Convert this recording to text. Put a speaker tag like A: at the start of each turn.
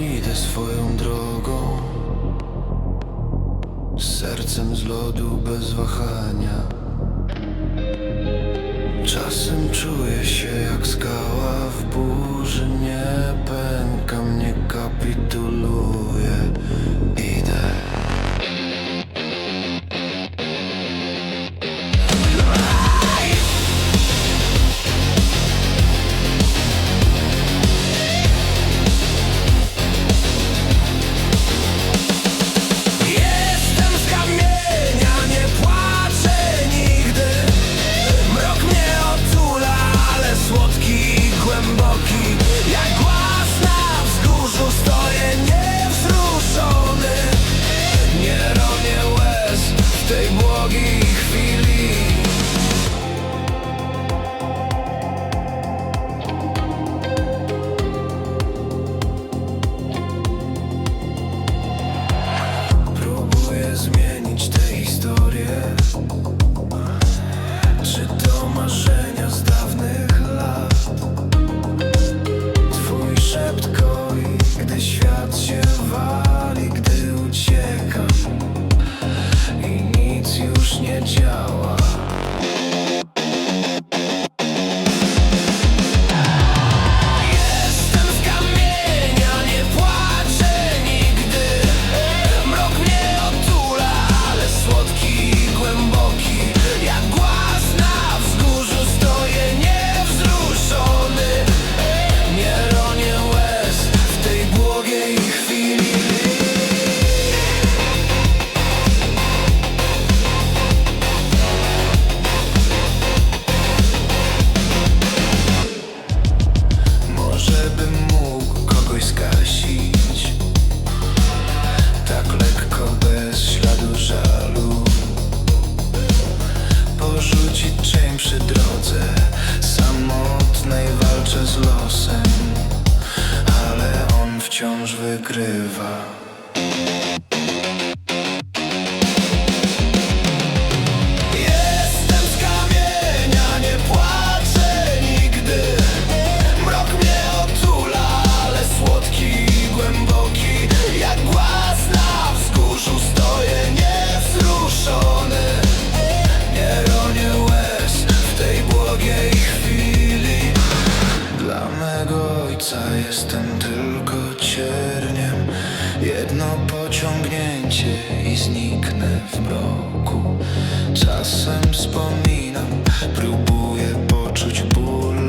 A: idę swoją drogą. Z sercem z lodu bez wahania. Czasem czuję się wciąż wygrywa. osiągnięcie i zniknę w bloku Czasem wspominam, próbuję poczuć ból.